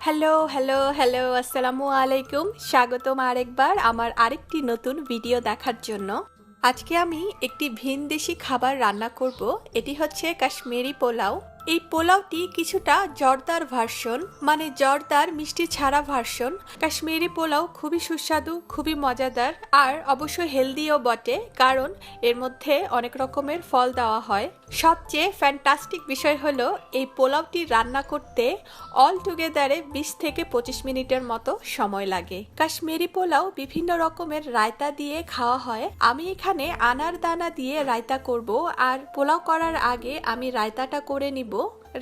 Hello hello hello, আসসালামু আলাইকুম। স্বাগতম আরেকবার আমার আরেকটি নতুন ভিডিও দেখার জন্য। আজকে আমি একটি ভিনদেশি খাবার রান্না করব। এটি হচ্ছে কাশ্মীরি পোলাও। এই পোলাওটি কিছুটা জর্দার ভার্সন মানে জর্দার মিষ্টি ছাড়া ভার্সন। কাশ্মীরি পোলাও খুবই সুস্বাদু, খুবই মজাদার, আর অবশ্যই হেলদিও বটে, কারণ এর মধ্যে অনেক রকমের ফল দেওয়া হয়। সবচেয়ে ফ্যান্টাস্টিক বিষয় হলো, এই পোলাওটি রান্না করতে অল টুগেদারে বিশ থেকে পঁচিশ মিনিটের মতো সময় লাগে। কাশ্মীরি পোলাও বিভিন্ন রকমের রায়তা দিয়ে খাওয়া হয়। আমি এখানে আনার দানা দিয়ে রায়তা করব, আর পোলাও করার আগে আমি রায়তাটা করে নিব।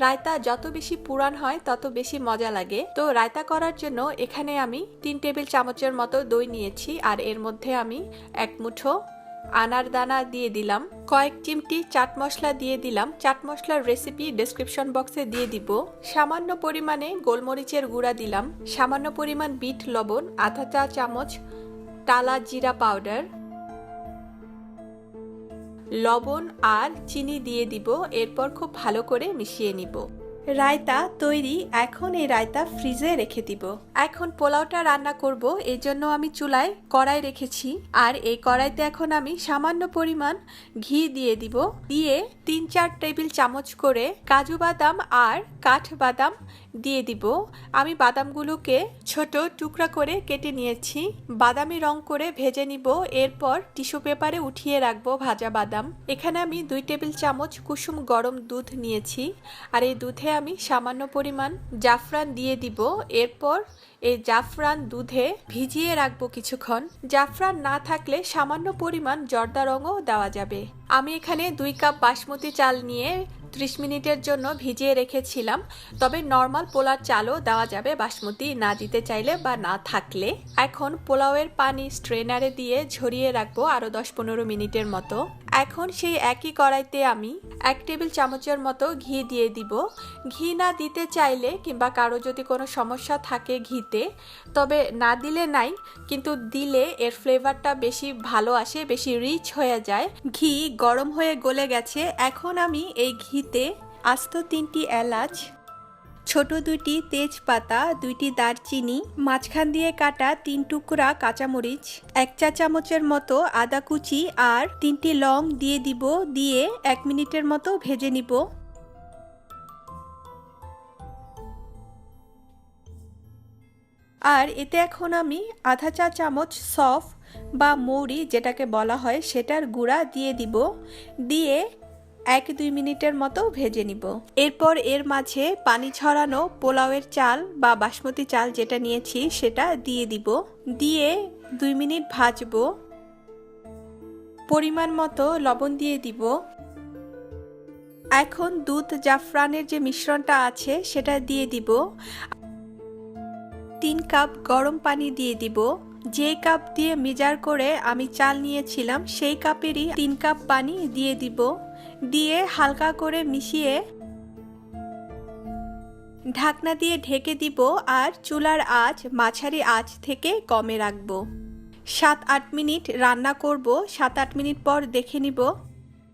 রায়তা যত বেশি পুরান হয়, তত বেশি মজা লাগে। তো রায়তা করার জন্য এখানে আমি তিন টেবিল চামচের মতো দই নিয়েছি, আর এর মধ্যে আমি এক মুঠো আনার দানা দিয়ে দিলাম। কয়েক চিমটি চাট মশলা দিয়ে দিলাম। চাট মশলার রেসিপি ডেসক্রিপশন বক্সে দিয়ে দিব। সামান্য পরিমাণে গোলমরিচের গুঁড়া দিলাম। সামান্য পরিমাণ বিট, লবণ, আধা চা চামচ টালা জিরা পাউডার লবণ আর চিনি দিয়ে দিব, এরপর খুব ভালো করে মিশিয়ে নিব। রায়তা তৈরি, এখন এই রায়তা ফ্রিজে রেখে দিব। এখন পোলাওটা রান্না করব এই জন্য আমি চুলায় কড়াই রেখেছি। আর এই কড়াইতে এখন আমি সামান্য পরিমাণ ঘি দিয়ে দিব। দিয়ে তিন চার টেবিল চামচ করে কাজু বাদাম আর কাঠ বাদাম দিয়ে দিব। আমি বাদামগুলোকে ছোট টুকরা করে কেটে নিয়েছি। বাদামি রং করে ভেজে নিব। এরপর টিস্যু পেপারে উঠিয়ে রাখব ভাজা বাদাম। এখানে আমি দুই টেবিল চামচ কুসুম গরম দুধ নিয়েছি। আর এই দুধে আমি সামান্য পরিমাণ জাফরান দিয়ে দিব। এরপর এই জাফরান দুধে ভিজিয়ে রাখব কিছুক্ষণ। জাফরান না থাকলে সামান্য পরিমাণ জর্দা রঙও দেওয়া যাবে। আমি এখানে দুই কাপ বাসমতি চাল নিয়ে ত্রিশ মিনিটের জন্য ভিজিয়ে রেখেছিলাম। তবে নর্মাল পোলার চালও দেওয়া যাবে বাসমতি না দিতে চাইলে বা না থাকলে। এখন পোলাওয়ের পানি স্ট্রেনারে দিয়ে ঝরিয়ে রাখব আরও দশ পনেরো মিনিটের মতো। এখন সেই একই কড়াইতে আমি এক টেবিল চামচের মতো ঘি দিয়ে দিব। ঘি না দিতে চাইলে কিংবা কারও যদি কোনো সমস্যা থাকে ঘিতে, তবে না দিলে নাই, কিন্তু দিলে এর ফ্লেভারটা বেশি ভালো আসে, বেশি রিচ হয়ে যায়। ঘি গরম হয়ে গলে গেছে। এখন আমি এই ঘিতে আস্ত তিনটি এলাচ ছোট দুইটি তেজপাতা, দুইটি দারচিনি, মাঝখান দিয়ে কাটা তিন টুকরা কাঁচামরিচ, এক চা চামচের মতো আদা কুচি আর তিনটি লং দিয়ে দিব, দিয়ে এক মিনিটের মতো ভেজে নিব। আর এতে এখন আমি আধা চা চামচ সফ বা মৌরি যেটাকে বলা হয়, সেটার গুঁড়া দিয়ে দিব। দিয়ে এক দুই মিনিটের মতো ভেজে নিব। এরপর এর মাঝে পানি ছড়ানো পোলাওয়ের চাল বা বাসমতি চাল যেটা নিয়েছি সেটা দিয়ে দিব। দিয়ে দুই মিনিট ভাজবো। পরিমাণ মতো লবণ দিয়ে দিব। এখন দুধ জাফরানের যে মিশ্রণটা আছে সেটা দিয়ে দিব। তিন কাপ গরম পানি দিয়ে দিব। যে কাপ দিয়ে মেজার করে আমি চাল নিয়েছিলাম সেই কাপেরই তিন কাপ পানি দিয়ে দিব। দিয়ে হালকা করে মিশিয়ে ঢাকনা দিয়ে ঢেকে দিব আর চুলার আঁচ, মাঝারি আঁচ থেকে কমে রাখব। সাত আট মিনিট রান্না করব। সাত আট মিনিট পর দেখে নিব।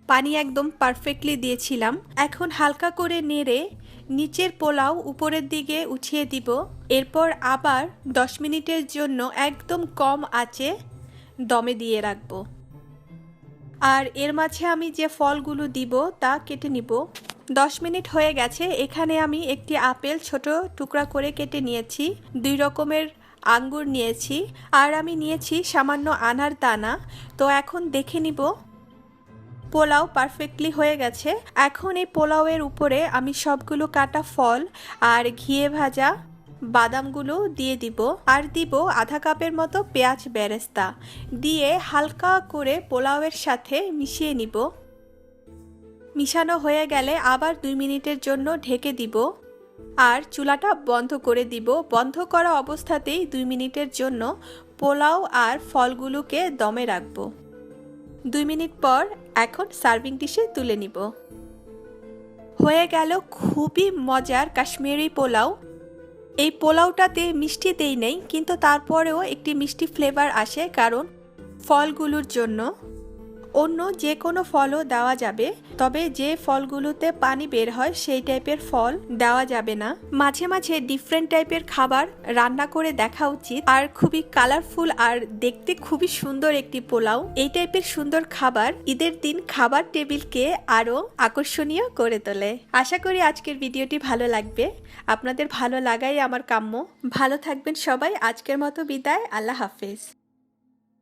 পানি একদম পারফেক্টলি দিয়েছিলাম। এখন হালকা করে নেড়ে নিচের পোলাও উপরের দিকে উঠিয়ে দিব। এরপর আবার দশ মিনিটের জন্য একদম কম আঁচে দমে দিয়ে রাখব। আর এর মাঝে আমি যে ফলগুলো দিব তা কেটে নিব। দশ মিনিট হয়ে গেছে, এখানে আমি একটি আপেল ছোট টুকরা করে কেটে নিয়েছি, দুই রকমের আঙ্গুর নিয়েছি, আর আমি নিয়েছি সামান্য আনার দানা। তো এখন দেখে নিব। পোলাও পারফেক্টলি হয়ে গেছে। এখন এই পোলাওয়ের উপরে আমি সবগুলো কাটা ফল আর ঘিয়ে ভাজা বাদামগুলো দিয়ে দিব আর দিব আধা কাপের মতো পেঁয়াজ বেরেস্তা। দিয়ে হালকা করে পোলাওয়ের সাথে মিশিয়ে নিব। মিশানো হয়ে গেলে আবার দুই মিনিটের জন্য ঢেকে দিব। আর চুলাটা বন্ধ করে দিব। বন্ধ করা অবস্থাতেই দুই মিনিটের জন্য পোলাও আর ফলগুলোকে দমে রাখব। দুই মিনিট পর এখন সার্ভিং ডিশে তুলে নিব। হয়ে গেল খুবই মজার কাশ্মীরি পোলাও। এই পোলাওটাতে মিষ্টি দেই নেই কিন্তু তারপরেও একটি মিষ্টি ফ্লেভার আসে কারণ ফলগুলোর জন্য। অন্য যে কোনো ফলও দেওয়া যাবে, তবে যে ফলগুলোতে পানি বের হয় সেই টাইপের ফল দেওয়া যাবে না। মাঝে মাঝে ডিফারেন্ট টাইপের খাবার রান্না করে দেখা উচিত, আর খুবই কালারফুল আর দেখতে খুবই সুন্দর একটি পোলাও। এই টাইপের সুন্দর খাবার ঈদের দিন খাবার টেবিলকে আরও আকর্ষণীয় করে তোলে। আশা করি আজকের ভিডিওটি ভালো লাগবে। আপনাদের ভালো লাগাই আমার কাম্য। ভালো থাকবেন সবাই। আজকের মতো বিদায়। আল্লাহ হাফেজ।